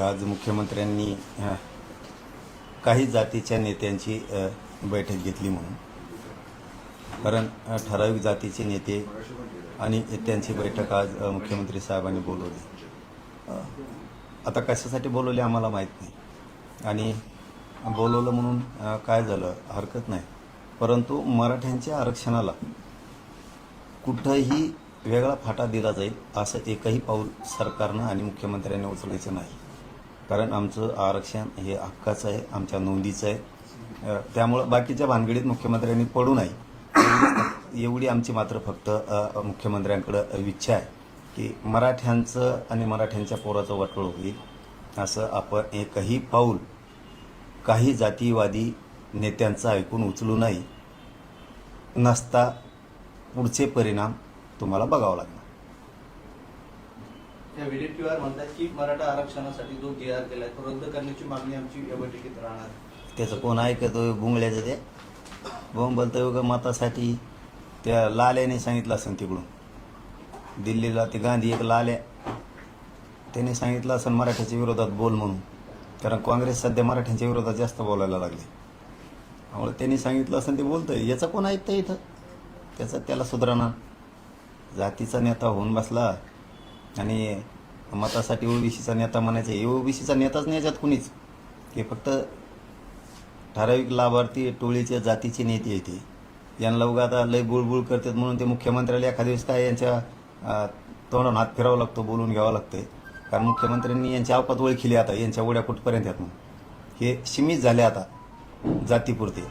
आज मुख्यमंत्र्यांनी काही जातीच्या नेत्यांची बैठक घेतली म्हणून. कारण ठराविक जातीचे नेते आणि त्यांची बैठक आज मुख्यमंत्री साहेबांनी बोलवली. आता कशासाठी बोलवली आम्हाला माहीत नाही. आणि बोलवलं म्हणून काय झालं? हरकत नाही. परंतु मराठ्यांच्या आरक्षणाला कुठंही वेगळा फाटा दिला जाईल असं एकही पाऊल सरकारनं आणि मुख्यमंत्र्यांनी उचलायचं नाही. कारण आमचं आरक्षण हे हक्काचं आहे आमच्या नोंदीचं आहे. त्यामुळं बाकीच्या भानगडीत मुख्यमंत्र्यांनी पडू नये. एवढी- आमची मात्र फक्त मुख्यमंत्र्यांकडं इच्छा आहे की मराठ्यांचं आणि मराठ्यांच्या पोराचं वाटोळ होईल. असं आपण एकही पाऊल काही जातीवादी नेत्यांचं ऐकून उचलू नाही नसता पुढचे परिणाम तुम्हाला बघावं लागेल. या व्हिडिओ म्हणतात की मराठा आरक्षणासाठी जो जी आर केला तो रद्द करण्याची मागणी आमची या बैठकीत राहणार. त्याचं कोण ऐकतो बुंगल्याचं ते. बोंग बोलतं ग मतासाठी. त्या लाल्याने सांगितलं असेल तिकडून. दिल्लीला ते गांधी एक लाल्या त्याने सांगितलं असेल मराठ्याच्या विरोधात बोल म्हणून. कारण काँग्रेस सध्या मराठ्यांच्या विरोधात जास्त बोलायला लागले. त्यामुळे त्यांनी सांगितलं असेल ते बोलतंय. याचं कोण ऐकतं इथं? त्याचं त्याला सुधारणा जातीचा नेता होऊन बसला. आणि मतासाठी ओबीसीचा नेता म्हणायचं हे ओबीसीचा नेताच नाही याच्यात कुणीच. हे फक्त ठराविक लाभार्थी टोळीच्या जातीचे नेते आहेत ते. यांना उगा आता लय बुळबुळ करतात म्हणून ते मुख्यमंत्र्याला एखाद्या दिवस काय यांच्या तोंडावर हात फिरावं लागतो बोलून घ्यावं लागतंय. कारण मुख्यमंत्र्यांनी यांच्या अवकात ओळखिली आता यांच्या उड्या कुठपर्यंत आहेत म्हणून. हे सीमित झाले आता जातीपुरते.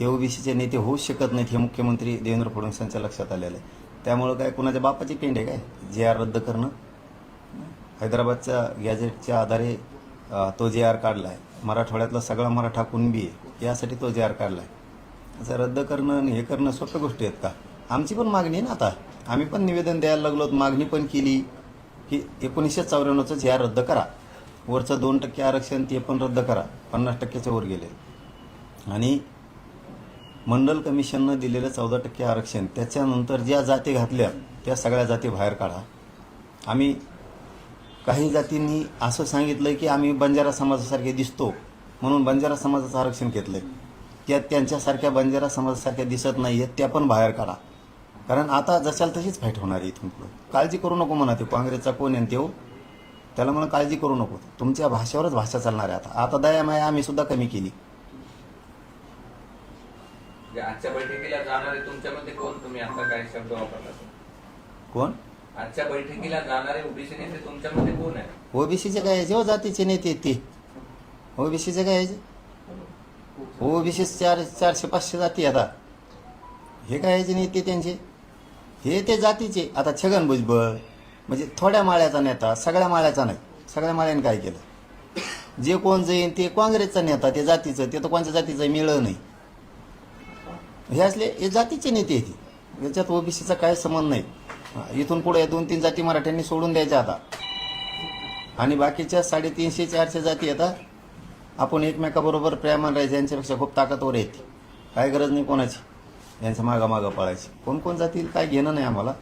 हे ओबीसीचे नेते होऊच शकत नाहीत हे मुख्यमंत्री देवेंद्र फडणवीसांच्या लक्षात आलेलं आहे. त्यामुळं काय कुणाच्या बापाची पेंड आहे काय? जे आर रद्द करणं? हैदराबादच्या गॅजेटच्या आधारे तो जे आर काढला आहे मराठवाड्यातला सगळा मराठा कुणबी आहे यासाठी तो जे आर काढला आहे असं रद्द करणं आणि हे करणं सोप्या गोष्टी आहेत का? आमची पण मागणी आहे ना आता. आम्ही पण निवेदन द्यायला लागलो मागणी पण केली की एकोणीसशे चौऱ्याण्णवचं जे आर रद्द करा. वरचं दोन टक्के आरक्षण ते पण रद्द करा. पन्नास टक्क्याच्या वर गेले. आणि मंडल कमिशननं दिलेलं चौदा टक्के आरक्षण त्याच्यानंतर ज्या जाती घातल्या त्या सगळ्या जाती बाहेर काढा. आम्ही काही जातींनी असं सांगितलं की आम्ही बंजारा समाजासारखे दिसतो म्हणून बंजारा समाजाचं आरक्षण घेतलं आहे त्या त्यांच्यासारख्या बंजारा समाजासारख्या दिसत नाही आहेत त्या पण बाहेर काढा. कारण आता जशाल तशीच फाईट होणार आहे इथून पुढं. काळजी करू नको म्हणा ते काँग्रेसचा कोण आहे ते त्याला म्हणून काळजी करू नको. तुमच्या भाषेवरच भाषा चालणार आहे आता. आता दया माया आम्ही सुद्धा कमी केली. जे आजच्या बैठकीला जाणारे तुमच्यामध्ये कोण तुम्ही? आता काय शब्द वापरला कोण? आजच्या बैठकीला जाणारे ओबीसी नेते तुमच्यामध्ये कोण आहे? ओबीसीचे काय यायचे हो जातीचे नेते ते. ओबीसीचे काय यायचे ओबीसी चार चारशे पाचशे जाती आता. हे काय यायचे नेते त्यांचे? हे ते जातीचे. आता छगन भुजबळ म्हणजे थोड्या माळ्याचा नेता सगळ्या माळ्याचा नाही. सगळ्या माळ्याने काय केलं? जे कोण जाईन ते काँग्रेसचा नेता ते जातीचं. ते तर कोणत्या जातीचं मिळलं नाही. हे असले हे जातीचे नेते आहेत. याच्यात ओबीसीचा काय संबंध नाही. इथून पुढे दोन तीन जाती मराठ्यांनी सोडून द्यायच्या आता. आणि बाकीच्या साडेतीनशे चारशे जाती आता आपण एकमेकाबरोबर प्रेमान राहायचं यांच्यापेक्षा खूप ताकदवर येते काय गरज नाही कोणाची. यांच्या मागा मागं पळायची. कोण कोण जातील काय घेणं नाही आम्हाला.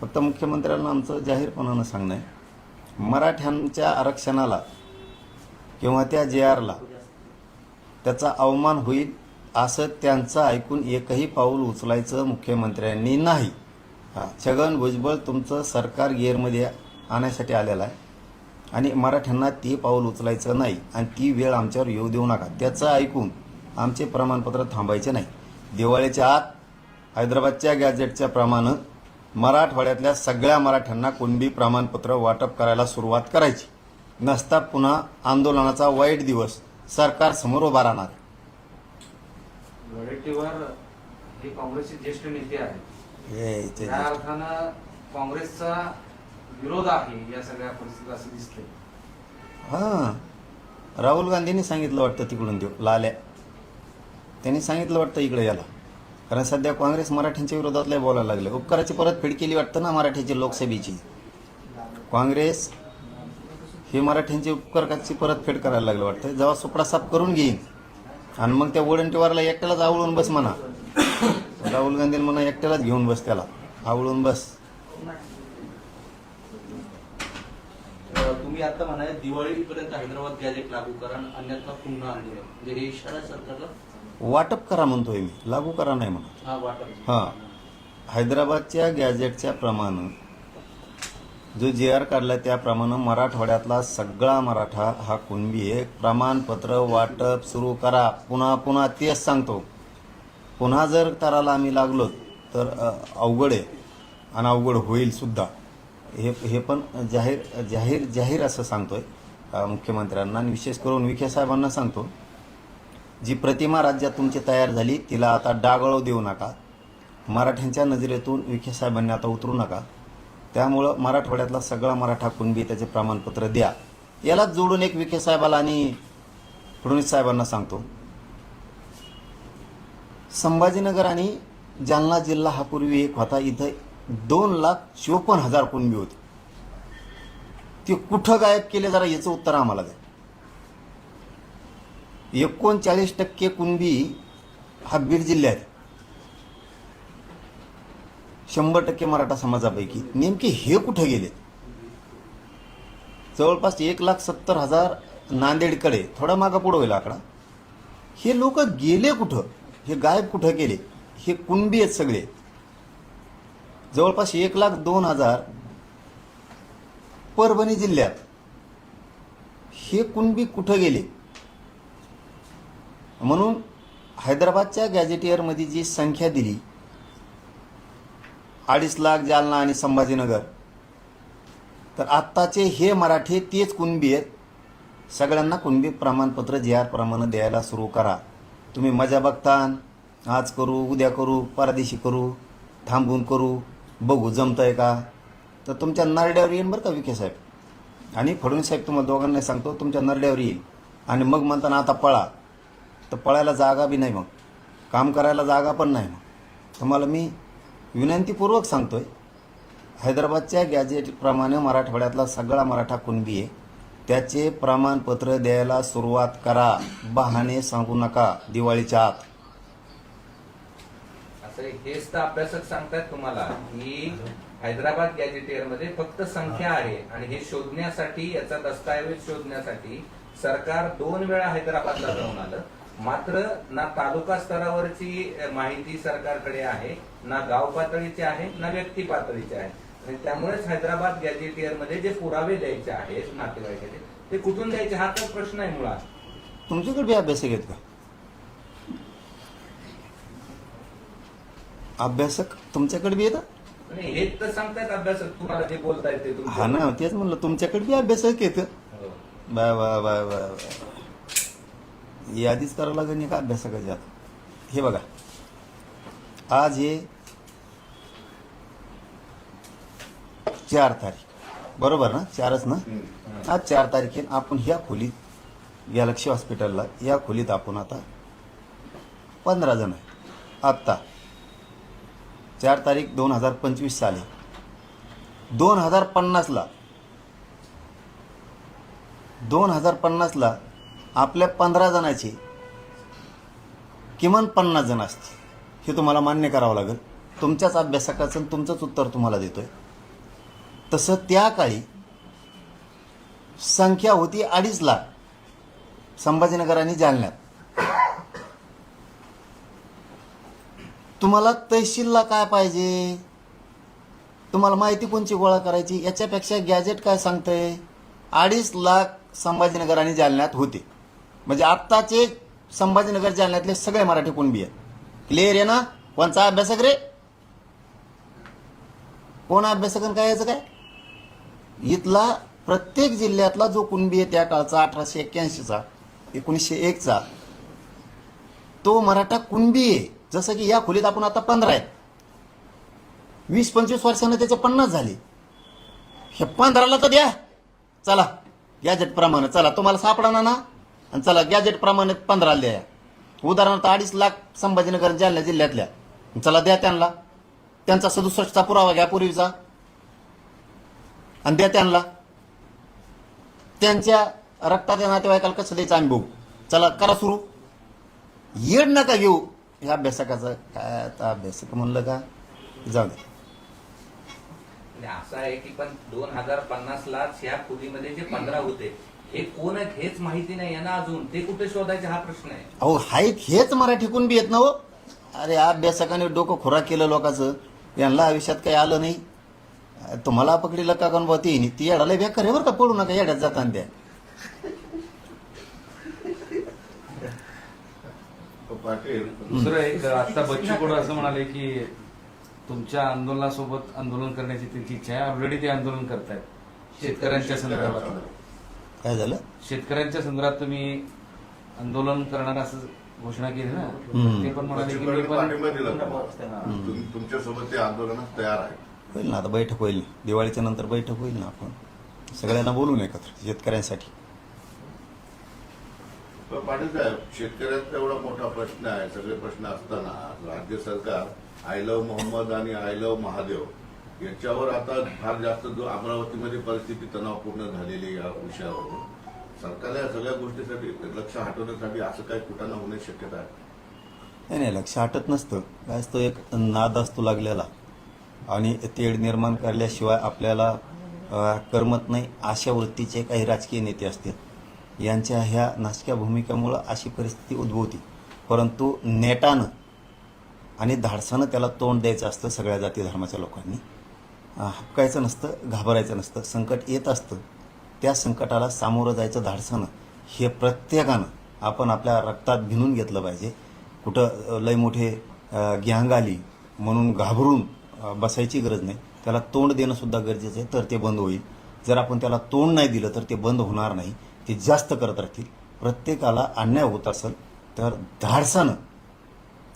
फक्त मुख्यमंत्र्यांना आमचं जाहीरपणानं सांगणं आहे. मराठ्यांच्या आरक्षणाला किंवा त्या जे आरला त्याचा अवमान होईल असं त्यांचं ऐकून एकही पाऊल उचलायचं मुख्यमंत्र्यांनी नाही. छगन भुजबळ तुमचं सरकार गिअरमध्ये आणण्यासाठी आलेलं आहे. आणि मराठ्यांना ते पाऊल उचलायचं नाही. आणि ती वेळ आमच्यावर येऊ देऊ नका. त्याचं ऐकून आमचे प्रमाणपत्र थांबायचे नाही. दिवाळीच्या आत हैदराबादच्या गॅजेटच्या प्रमाणे मराठवाड्यातल्या सगळ्या मराठ्यांना कुणबी प्रमाणपत्र वाटप करायला सुरुवात करायची. नसता पुन्हा आंदोलनाचा वाईट दिवस सरकार समोर उभा राहणार. वडेट्टीवार हे काँग्रेसचे ज्येष्ठ नेते आहेत. हे त्या अर्थानं काँग्रेसचा विरोध आहे या सगळ्या परिस्थितीत असं दिसतंय. हां. राहुल गांधींनी सांगितलं वाटतं तिकडून देऊ लाल्या. त्यांनी सांगितलं वाटतं इकडे याला कारण सध्या काँग्रेस मराठ्यांच्या विरोधातले बोलायला लागले. उपकाराची परतफेड केली वाटतं ना मराठ्याची लोकसभेची? काँग्रेस हे मराठ्यांची उपकाराची परतफेड करायला लागलं वाटतं. जेव्हा सुपडा साफ करून घेईन आणि मग त्या वडंटीवारला एकट्यालाच आवळून बस म्हणा. राहुल गांधीला म्हणा एकट्यालाच घेऊन बस त्याला. आवळून बस. तुम्ही आता म्हणाय दिवाळीपर्यंत हैदराबाद गॅजेट लागू करा अन्यथा पुन्हा आंदोलन म्हणजे हे इशारा सरकारला? वाटप करा म्हणतोय मी. लागू करा नाही म्हणत. हा वाटप. हां. हैदराबादच्या गॅजेटच्या प्रमाणे जो जे आर काढला त्याप्रमाणे मराठवाड्यातला सगळा मराठा हा कुणबी आहे. प्रमाणपत्र वाटप सुरू करा. पुन्हा पुन्हा तेच सांगतो. पुन्हा जर करायला आम्ही लागलो तर अवघड आहे आणि अवघड होईलसुद्धा हे हे पण जाहीर जाहीर जाहीर असं सांगतो आहे मुख्यमंत्र्यांना आणि विशेष करून विखे साहेबांना सांगतो. जी प्रतिमा राज्यात तुमची तयार झाली तिला आता डागळव देऊ नका. मराठ्यांच्या नजरेतून विखे साहेबांनी आता उतरू नका. त्यामुळं मराठवाड्यातला सगळा मराठा कुणबी त्याचे प्रमाणपत्र द्या. यालाच जोडून एक विखे साहेबाला आणि फडणवीस साहेबांना सांगतो. संभाजीनगर आणि जालना जिल्हा हा पूर्वी एक होता. इथं दोन लाख चोपन्न हजार कुणबी होते. ते कुठं गायब केले जरा याचं उत्तर आम्हाला द्या. एकोणचाळीस टक्के कुणबी हा बीड जिल्ह्यात आहे. शंभर टक्के मराठा समाजापैकी. नेमके हे कुठं गेले? जवळपास एक लाख सत्तर हजार नांदेडकडे थोडा मागं पुढं होईल आकडा. हे लोक गेले कुठं? हे गायब कुठं गेले हे कुणबी आहेत सगळे? जवळपास एक लाख दोन हजार परभणी जिल्ह्यात हे कुणबी कुठं गेले? म्हणून हैदराबादच्या गॅझेटियरमध्ये जी संख्या दिली अडीच लाख जालना आणि संभाजीनगर. तर आत्ताचे हे मराठी तेच कुणबी आहेत. सगळ्यांना कुणबी प्रमाणपत्र जे आर प्रमाणे द्यायला सुरू करा. तुम्ही मजा बघतान आज करू उद्या करू परदेशी करू थांबून करू बघू जमतंय का? तर तुमच्या नरड्यावर येईन बरं का विखे साहेब. आणि फडणवीस साहेब तुम्हाला दोघांना सांगतो तुमच्या नरड्यावर येईल आणि मग म्हणताना आता पळा. तर पळायला जागा बी नाही मग. काम करायला जागा पण नाही मग. तुम्हाला मी विनंतीपूर्वक सांगतोय हैदराबादच्या गॅजेटप्रमाणे मराठवाड्यातला सगळा मराठा कुणबी आहे. त्याचे प्रमाणपत्र द्यायला सुरुवात करा. बहाणे सांगू नका दिवाळीच्या आत. असं हेच तर अभ्यासक सांगतात तुम्हाला की हैदराबाद गॅजेटियरमध्ये फक्त संख्या आहे आणि हे शोधण्यासाठी याचा दस्तऐवज शोधण्यासाठी सरकार दोन वेळा हैदराबादला जाऊन आलं. मात्र ना तालुका स्तरावरची माहिती सरकारकडे आहे ना गाव पातळीची आहे ना व्यक्ती पातळीची आहे आणि त्यामुळेच हैदराबाद गॅजेटियरमध्ये जे पुरावे द्यायचे आहेत नातेवाईकाचे ते कुठून द्यायचे हा तर प्रश्न आहे मुळात तुमच्याकडे बी अभ्यासक आहेत का अभ्यासक तुमच्याकडे बी येतं आणि हेच तर सांगतायत अभ्यासक तुम्हाला जे बोलतायत ते. हा ना तेच म्हणलं तुमच्याकडे बी अभ्यासक येतं हो. बा बा बा बा बा. यादीच करावं लागेल का अभ्यासकाच्या हे बघा. आज हे चार तारीख. बरोबर ना? चारच ना? आज चार तारखेन आपण ह्या खोलीत गॅलक्सी हॉस्पिटलला या खोलीत आपण आता पंधरा जण आहे आत्ता. चार तारीख दोन हजार पंचवीस साली. दोन हजार पन्नासला. दोन हजार पन्नासला आपल्या पंधरा जणाची किमान पन्नास जण असते हे तुम्हाला मान्य करावं लागेल. तुमच्याच अभ्यासकाचं तुमचंच उत्तर तुम्हाला देतोय. तसं त्या काळी संख्या होती अडीच लाख. संभाजीनगर आणि जालन्यात. तुम्हाला तहसीलला काय पाहिजे? तुम्हाला माहिती कोणची गोळा करायची? याच्यापेक्षा गॅजेट काय सांगतंय? अडीच लाख संभाजीनगर आणि जालन्यात होते. म्हणजे आत्ताचे संभाजीनगर जालन्यातले सगळे मराठी कुणबी आहेत. क्लिअर आहे ना? कोणचा अभ्यासक रे? कोण अभ्यासक काय याचं काय? इथला प्रत्येक जिल्ह्यातला जो कुणबी आहे त्या काळचा अठराशे एक्क्याऐंशीचा एकोणीसशे एकचा तो मराठा कुणबी आहे. जसं की या खोलीत आपण आता पंधरा आहेत. वीस पंचवीस वर्षानं त्याचे पन्नास झाले. हे पंधराला तर द्या. चला. या प्रमाणे चला. तुम्हाला सापडा ना? आणि चला गॅजेट प्रमाणे पंधराला द्या उदाहरणार्थ अडीच लाख संभाजीनगर जालना जिल्ह्यातल्या. चला द्या त्यांना. त्यांचा सदुसष्टचा पुरावा घ्या पूर्वीचा. आणि द्या त्यांना. त्यांच्या रक्ताच्या नातेवाईकाला कसं द्यायचं आम्ही बघू. चला करा सुरू. येड नका घेऊ. ह्या अभ्यासकाचं काय आता अभ्यासक म्हणलं का? जाऊ दे. असं आहे की पण दोन हजार पन्नास लाच या खुलीमध्ये जे पंधरा होते हे कोण आहेत हेच माहिती नाही यांना अजून. ते कुठे शोधायचे हा प्रश्न आहे. अहो हाईत हेच मराठीकून बी येत ना हो? अरे अभ्यासकाने डोकं खुराक केलं लोकांचं. यांना आयुष्यात काही आलं नाही. तुम्हाला पकडीला का कोण ती ती येडाला बेकार आहे बरं का पडू नका येड्यात जाताना त्या. पाटील दुसरं एक आता बच्चू कडू असं म्हणाले की तुमच्या आंदोलनासोबत आंदोलन करण्याची त्यांची इच्छा आहे. ऑलरेडी ते आंदोलन करतायत. शेतकऱ्यांच्या संदर्भात. काय झालं? शेतकऱ्यांच्या संदर्भात तुम्ही आंदोलन करणार असं घोषणा केली ना? हम्म. ते पण म्हणाले की मी बच्चूकडे पण पाठिंबा दिला. तुम्हाला. तुम- तुमच्यासोबत ते आंदोलनात तयार आहे. होईल ना आता बैठक होईल. दिवाळीच्या नंतर बैठक होईल ना आपण. सगळ्यांना बोलून एकत्र शेतकऱ्यांसाठी. पण पाटील साहेब शेतकऱ्यांचा एवढा मोठा प्रश्न आहे. सगळे प्रश्न असताना राज्य सरकार आय लव्ह मोहम्मद आणि आय लव्ह महादेव याच्यावर आता फार जास्त जो अमरावतीमध्ये परिस्थिती तणावपूर्ण झालेली या विषयावरून सरकारला या सगळ्या गोष्टीसाठी लक्ष हटवण्यासाठी असं काही कुठाना होण्याची शक्यता आहे? नाही नाही लक्ष हटत नसतं. काय असतो एक नाद असतो लागलेला. आणि तेढ निर्माण करल्याशिवाय आपल्याला करमत नाही अशा वृत्तीचे काही राजकीय नेते असतील. यांच्या ह्या नाशक्या भूमिकेमुळं अशी परिस्थिती उद्भवती. परंतु नेटानं आणि धाडसानं त्याला तोंड द्यायचं असतं सगळ्या जाती धर्माच्या लोकांनी. हपकायचं नसतं घाबरायचं नसतं संकट येत असतं. त्या संकटाला सामोरं जायचं धाडसानं हे प्रत्येकानं आपण आपल्या रक्तात भिनून घेतलं पाहिजे. कुठं लय मोठे ग्यांग आली म्हणून घाबरून बसायची गरज नाही. त्याला तोंड देणं सुद्धा गरजेचं आहे तर ते बंद होईल. जर आपण त्याला तोंड नाही दिलं तर ते बंद होणार नाही. ते जास्त करत राहतील. प्रत्येकाला अन्याय होत असेल तर धाडसानं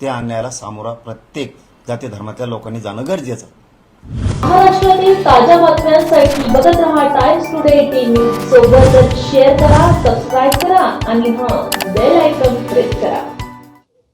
त्या अन्यायाला सामोरा प्रत्येक जाती धर्मातल्या लोकांनी जाणं गरजेचं महाराष्ट्रातील ताज्या बातम्यांसाठी बघत रहा टाइम्स टुडे टीव्ही सोबतच शेअर करा सबस्क्राईब करा आणि हा बेल आयकॉन प्रेस